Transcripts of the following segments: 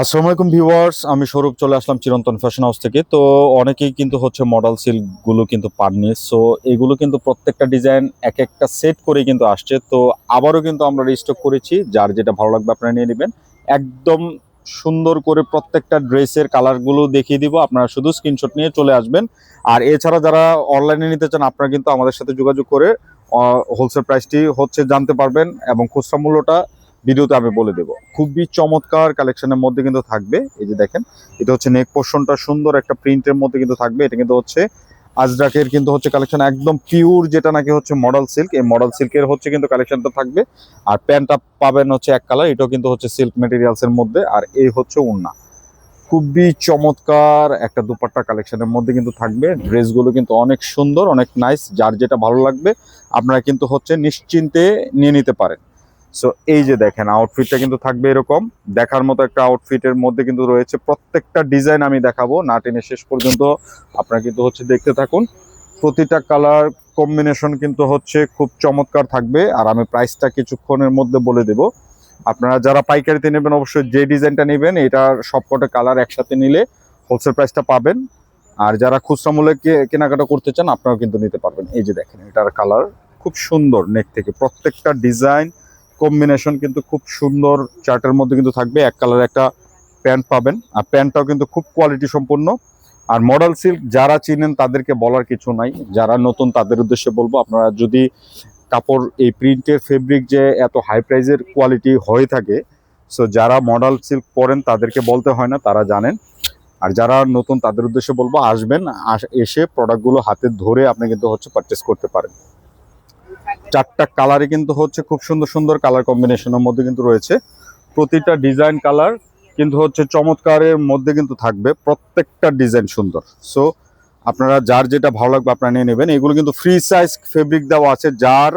আসসালামু আলাইকুম ভিউয়ার্স, আমি স্বরূপ চলে আসলাম চিরন্তন ফ্যাশন হাউস থেকে। তো অনেকেই কিন্তু হচ্ছে মডেল সিল্কগুলো কিন্তু পাননি। সো এগুলো কিন্তু প্রত্যেকটা ডিজাইন এক একটা সেট করে কিন্তু আসছে। তো আবারও কিন্তু আমরা রিস্টক করেছি। যার যেটা ভালো লাগবে আপনারা নিয়ে নেবেন। একদম সুন্দর করে প্রত্যেকটা ড্রেসের কালারগুলো দেখিয়ে দিব। আপনারা শুধু স্ক্রিনশট নিয়ে চলে আসবেন। আর এছাড়া যারা অনলাইনে নিতে চান, আপনারা কিন্তু আমাদের সাথে যোগাযোগ করে হোলসেল প্রাইসটি হচ্ছে জানতে পারবেন এবং খুচরা মূল্যটা ভিডিওতে আমি বলে দেবো। খুবই চমৎকার কালেকশনের মধ্যে কিন্তু থাকবে। এই যে দেখেন, এটা হচ্ছে নেক পোর্শনটা সুন্দর একটা প্রিন্টের মধ্যে কিন্তু থাকবে। এটা কিন্তু হচ্ছে আজরাকের কিন্তু হচ্ছে কালেকশন একদম পিওর যেটা নাকি হচ্ছে মডেল সিল্ক এই মডেল সিল্কের হচ্ছে কিন্তু কালেকশনটা থাকবে। আর প্যান্টটা পাবেন হচ্ছে এক কালার এটাও কিন্তু হচ্ছে সিল্ক মেটেরিয়ালসের মধ্যে। আর এই হচ্ছে উন্না খুবই চমৎকার একটা দুপাট্টা কালেকশনের মধ্যে কিন্তু থাকবে। ড্রেসগুলো কিন্তু অনেক সুন্দর, অনেক নাইস যার যেটা ভালো লাগবে, আপনারা কিন্তু হচ্ছে নিশ্চিন্তে নিয়ে নিতে পারেন। সো এই যে দেখেন আউটফিটটা কিন্তু থাকবে এরকম। দেখার মতো একটা আউটফিটের মধ্যে কিন্তু রয়েছে প্রত্যেকটা ডিজাইন আমি দেখাবো। না টেনে শেষ পর্যন্ত আপনারা কিন্তু হচ্ছে দেখতে থাকুন। প্রতিটা কালার কম্বিনেশন কিন্তু হচ্ছে খুব চমৎকার থাকবে। আর আমি প্রাইসটা কিছুক্ষণের মধ্যে বলে দেব। আপনারা যারা পাইকারিতে নেবেন, অবশ্যই যে ডিজাইনটা নেবেন, এটার সবকটা কালার একসাথে নিলে হোলসেল প্রাইসটা পাবেন। আর যারা খুচরা মূল্যে কেনাকাটা করতে চান, আপনারাও কিন্তু নিতে পারবেন। এই যে দেখেন, এটার কালার খুব সুন্দর নেক থেকে। প্রত্যেকটা ডিজাইন কম্বিনেশন কিন্তু খুব সুন্দর চার্টের মধ্যে কিন্তু থাকবে। এক কালার একটা প্যান্ট পাবেন। আর প্যান্টটাও কিন্তু খুব কোয়ালিটি সম্পন্ন আর মডেল সিল্ক যারা চিনেন তাদেরকে বলার কিছু নাই। যারা নতুন তাদের উদ্দেশ্যে বলব, আপনারা যদি কাপড় এই প্রিন্টের ফেব্রিক যে এত হাই প্রাইজের কোয়ালিটি হয়ে থাকে সো যারা মডেল সিল্ক পরেন তাদেরকে বলতে হয় না, তারা জানেন। আর যারা নতুন তাদের উদ্দেশ্যে বলব, আসবেন, আস- এসে প্রোডাক্টগুলো হাতে ধরে আপনি কিন্তু হচ্ছে পারচেস করতে পারেন। চারটা কালারে কিন্তু হচ্ছে খুব সুন্দর সুন্দর কালার কম্বিনেশনের মধ্যে কিন্তু রয়েছে। প্রতিটা ডিজাইন কালার কিন্তু হচ্ছে চমৎকারের মধ্যে কিন্তু থাকবে। প্রত্যেকটা ডিজাইন সুন্দর। সো আপনারা যার যেটা ভালো লাগবে আপনারা নিয়ে নেবেন। এগুলো কিন্তু ফ্রি সাইজ ফেব্রিক দেওয়া আছে। যার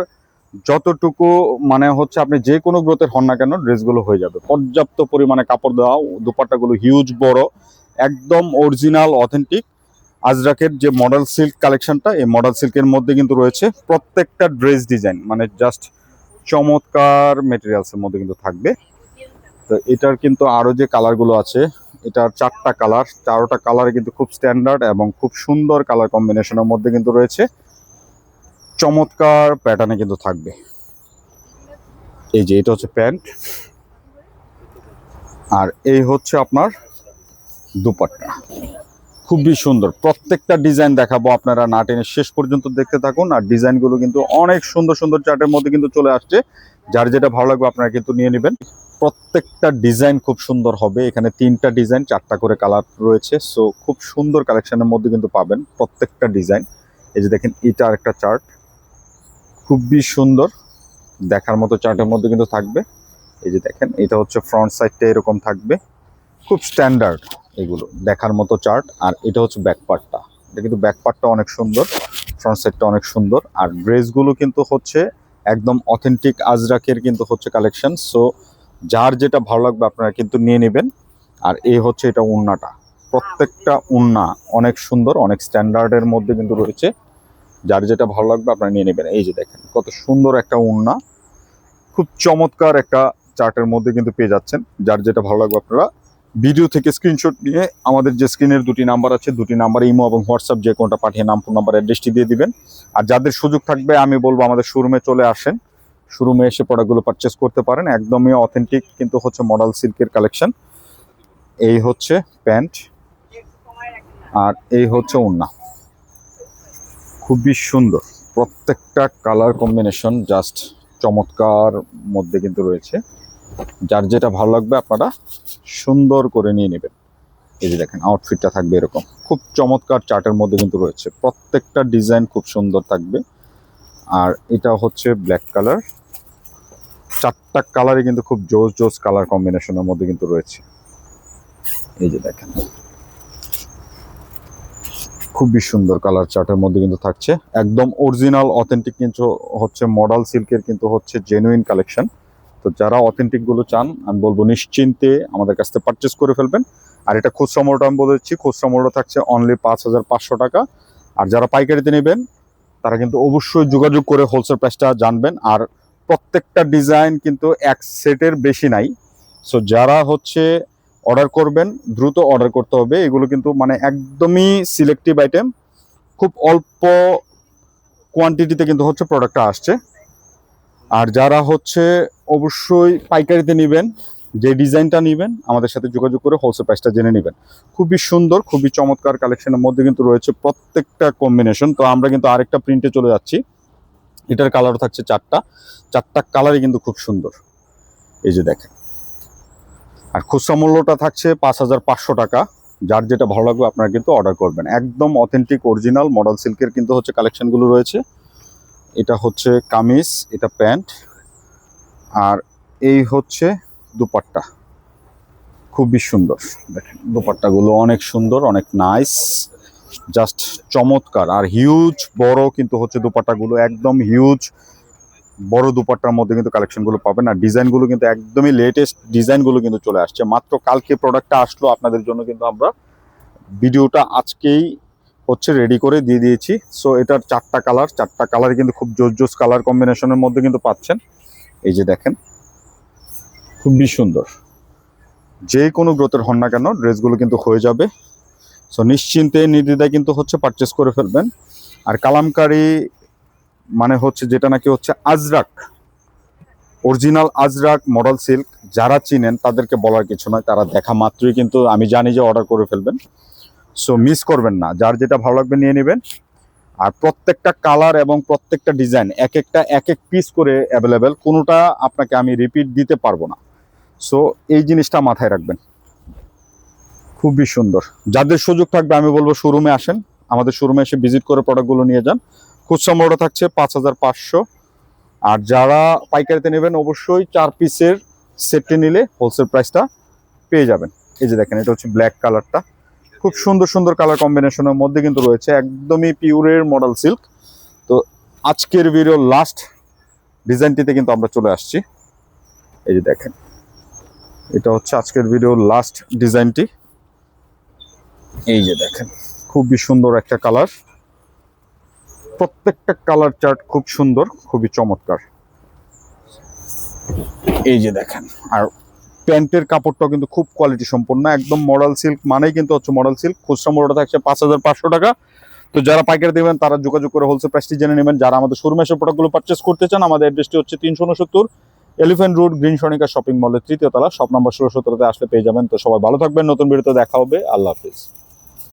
যতটুকু মানে হচ্ছে আপনি যে কোনো গ্রোথের হন না কেন ড্রেসগুলো হয়ে যাবে। পর্যাপ্ত পরিমাণে কাপড় দেওয়া, দুপাট্টাগুলো হিউজ বড়, একদম অরিজিনাল অথেন্টিক আজরাকের যে মডেল সিল্ক কালেকশনটা এই মডেল সিল্কের মধ্যে কিন্তু রয়েছে প্রত্যেকটা ড্রেস ডিজাইন মানে জাস্ট চমৎকার মেটেরিয়ালসের মধ্যে কিন্তু থাকবে। তো এটার কিন্তু আরও যে কালারগুলো আছে, এটার চারটা কালার চারোটা কালার কিন্তু খুব স্ট্যান্ডার্ড এবং খুব সুন্দর কালার কম্বিনেশনের মধ্যে কিন্তু রয়েছে। চমৎকার প্যাটার্নে কিন্তু থাকবে। এই যে এটা হচ্ছে প্যান্ট। আর এই হচ্ছে আপনার দুপাট্টা। খুবই সুন্দর। প্রত্যেকটা ডিজাইন দেখাবো আপনারা না টেনে শেষ পর্যন্ত দেখতে থাকুন। আর ডিজাইনগুলো কিন্তু অনেক সুন্দর সুন্দর চার্টের মধ্যে কিন্তু চলে আসছে। যার যেটা ভালো লাগবে আপনারা কিন্তু নিয়ে নেবেন। প্রত্যেকটা ডিজাইন খুব সুন্দর হবে। এখানে তিনটা ডিজাইন চারটা করে কালার রয়েছে। সো খুব সুন্দর কালেকশনের মধ্যে কিন্তু পাবেন প্রত্যেকটা ডিজাইন এই যে দেখেন, এটা একটা চার্ট খুবই সুন্দর। দেখার মতো চার্টের মধ্যে কিন্তু থাকবে। এই যে দেখেন, এটা হচ্ছে ফ্রন্ট সাইডটা এরকম থাকবে। খুব স্ট্যান্ডার্ড এগুলো, দেখার মতো চার্ট আর এটা হচ্ছে ব্যাক পার্টটা এটা কিন্তু ব্যাক পার্টটা অনেক সুন্দর ফ্রন্ট সাইডটা অনেক সুন্দর, আর ড্রেসগুলো কিন্তু হচ্ছে একদম অথেন্টিক আজরাকের কিন্তু হচ্ছে কালেকশন সো যার যেটা ভালো লাগবে আপনারা কিন্তু নিয়ে নেবেন। আর এই হচ্ছে এটা উন্নাটা। প্রত্যেকটা উন্না অনেক সুন্দর, অনেক স্ট্যান্ডার্ডের মধ্যে কিন্তু রয়েছে। যার যেটা ভালো লাগবে আপনারা নিয়ে নেবেন। এই যে দেখেন, কত সুন্দর একটা উন্না। খুব চমৎকার একটা চার্টের মধ্যে কিন্তু পেয়ে যাচ্ছেন। যার যেটা ভালো লাগবে আপনারা ভিডিও থেকে স্ক্রিনশট নিয়ে আমাদের যে স্ক্রিনের দুটি নাম্বার আছে, দুটি নাম্বার ইমো এবং হোয়াটসঅ্যাপ যে কোনটা পাঠিয়ে নাম ফোন নাম্বার অ্যাড্রেসটি দিয়ে দিবেন। আর যাদের সুযোগ থাকবে, আমি বলব আমাদের শোরুমে চলে আসেন। শোরুমে এসে প্রোডাক্টগুলো পারচেস করতে পারেন। একদমই অথেন্টিক কিন্তু হচ্ছে মডেল সিল্কের কালেকশন এই হচ্ছে প্যান্ট আর এই হচ্ছে ওড়না। খুবই সুন্দর। প্রত্যেকটা কালার কম্বিনেশন জাস্ট চমৎকার মধ্যে কিন্তু রয়েছে। যার যেটা ভালো লাগবে আপনারা সুন্দর করে নিয়ে নেবেন। এই যে দেখেন আউটফিটটা থাকবে এরকম। খুব চমৎকার চার্টের মধ্যে কিন্তু রয়েছে। প্রত্যেকটা ডিজাইন খুব সুন্দর থাকবে। আর এটা হচ্ছে ব্ল্যাক কালার চারটা কালারই কিন্তু খুব জোস জোস কালার কম্বিনেশনের মধ্যে কিন্তু রয়েছে। এই যে দেখেন। খুবই সুন্দর কালার চার্টের মধ্যে কিন্তু থাকছে। একদম অরিজিনাল অথেন্টিক কিন্তু হচ্ছে মডেল সিল্কের কিন্তু হচ্ছে জেনুইন কালেকশন তো যারা অথেন্টিকগুলো চান, আমি বলব নিশ্চিন্তে আমাদের কাছ থেকে পারচেস করে ফেলবেন। আর এটা খুচরা মূল্যটা আমি বলে দিচ্ছি, খুচরা মূল্য থাকছে অনলি পাঁচ হাজার পাঁচশো টাকা। আর যারা পাইকারিতে নেবেন, তারা কিন্তু অবশ্যই যোগাযোগ করে হোলসেল প্রাইসটা জানবেন। আর প্রত্যেকটা ডিজাইন কিন্তু এক সেটের বেশি নাই। সো যারা হচ্ছে অর্ডার করবেন, দ্রুত অর্ডার করতে হবে। এগুলো কিন্তু মানে একদমই সিলেক্টিভ আইটেম খুব অল্প কোয়ান্টিটিতে কিন্তু হচ্ছে প্রোডাক্টটা আসছে। আর যারা হচ্ছে অবশ্যই পাইকারিতে নেবেন, যে ডিজাইনটা নেবেন, আমাদের সাথে যোগাযোগ করে হোলসেল প্রাইসটা জেনে নেবেন। খুবই সুন্দর, খুবই চমৎকার কালেকশনের মধ্যে কিন্তু রয়েছে প্রত্যেকটা কম্বিনেশন তো আমরা কিন্তু আরেকটা প্রিন্টে চলে যাচ্ছি। এটার কালারও থাকছে চারটা। চারটা কালারই কিন্তু খুব সুন্দর। এই যে দেখেন। আর খুচরা মূল্যটা থাকছে পাঁচ হাজার পাঁচশো টাকা। যার যেটা ভালো লাগবে আপনারা কিন্তু অর্ডার করবেন। একদম অথেন্টিক অরিজিনাল মডেল সিল্কের কিন্তু হচ্ছে কালেকশনগুলো রয়েছে। এটা হচ্ছে কামিজ, এটা প্যান্ট, আর এই হচ্ছে দুপাট্টা। খুবই সুন্দর। দেখেন, দুপাট্টাগুলো অনেক সুন্দর, অনেক নাইস জাস্ট চমৎকার। আর হিউজ বড় কিন্তু হচ্ছে দুপাট্টাগুলো, একদম হিউজ বড় দুপাট্টার মধ্যে কিন্তু কালেকশনগুলো পাবেন। আর ডিজাইনগুলো কিন্তু একদমই লেটেস্ট ডিজাইনগুলো কিন্তু চলে আসছে। মাত্র কালকে প্রোডাক্টটা আসলো, আপনাদের জন্য কিন্তু আমরা ভিডিওটা আজকেই হচ্ছে রেডি করে দিয়ে দিয়েছি। সো এটার চারটা কালার চারটা কালার কিন্তু খুব জোস জোস কালার কম্বিনেশনের মধ্যে কিন্তু পাচ্ছেন। এই যে দেখেন খুবই সুন্দর। যে কোনো গ্রোথের হন না কেন ড্রেসগুলো কিন্তু হয়ে যাবে। সো নিশ্চিন্তে নির্দ্বিধায় কিন্তু হচ্ছে পারচেস করে ফেলবেন। আর কালামকারি মানে হচ্ছে যেটা নাকি হচ্ছে Ajrak original Ajrak model silk যারা চিনেন তাদেরকে বলার কিছু নয় তারা দেখা মাত্রই কিন্তু আমি জানি যে অর্ডার করে ফেলবেন। সো মিস করবেন না। যার যেটা ভালো লাগবে নিয়ে নেবেন। আর প্রত্যেকটা কালার এবং প্রত্যেকটা ডিজাইন এক একটা, এক এক পিস করে অ্যাভেলেবেল কোনোটা আপনাকে আমি রিপিট দিতে পারব না। সো এই জিনিসটা মাথায় রাখবেন। খুবই সুন্দর। যাদের সুযোগ থাকবে, আমি বলব শোরুমে আসেন। আমাদের শোরুমে এসে ভিজিট করে প্রোডাক্টগুলো নিয়ে যান। খুচরা মূল্য থাকছে পাঁচ হাজার পাঁচশো। আর যারা পাইকারিতে নেবেন, অবশ্যই চার পিসের সেটটি নিলে হোলসেল প্রাইসটা পেয়ে যাবেন। এই যে দেখেন, এটা হচ্ছে ব্ল্যাক কালারটা খুব সুন্দর সুন্দর কালার কম্বিনেশনের মধ্যে কিন্তু রয়েছে। একদমই পিওরের মডেল সিল্ক তো আজকের ভিডিও লাস্ট ডিজাইনটিতে কিন্তু আমরা চলে আসছি। এই যে দেখেন, এটা হচ্ছে আজকের ভিডিওর লাস্ট ডিজাইনটি এই যে দেখেন, খুবই সুন্দর একটা কালার প্রত্যেকটা কালার চার্ট খুব সুন্দর, খুবই চমৎকার। এই যে দেখেন, আর প্যান্টের কাপড়টাও কিন্তু খুব কোয়ালিটি সম্পন্ন, একদম মডেল সিল্ক মানেই কিন্তু হচ্ছে মডেল সিল্ক খুচরা মোড়টা থাকছে পাঁচ হাজার পাঁচশো টাকা। তো যারা পাইকারি দেবেন, তারা যোগাযোগ করে হোলসেল প্রাইসটি জেনে নেবেন। যারা আমাদের শোরুমে এসে প্রোডাক্টগুলো পারচেস করতে চান, আমাদের অ্যাড্রেসটি হচ্ছে তিনশো উনসত্তর এলিফেন্ট রোড গ্রিন সনিকা শপিং মলের তৃতীয় তলা শপ নাম্বার ষোলো সতেরোতে আসলে পেয়ে যাবেন। তো সবাই ভালো থাকবেন, নতুন ভিডিওতে দেখা হবে। আল্লাহ হাফিজ।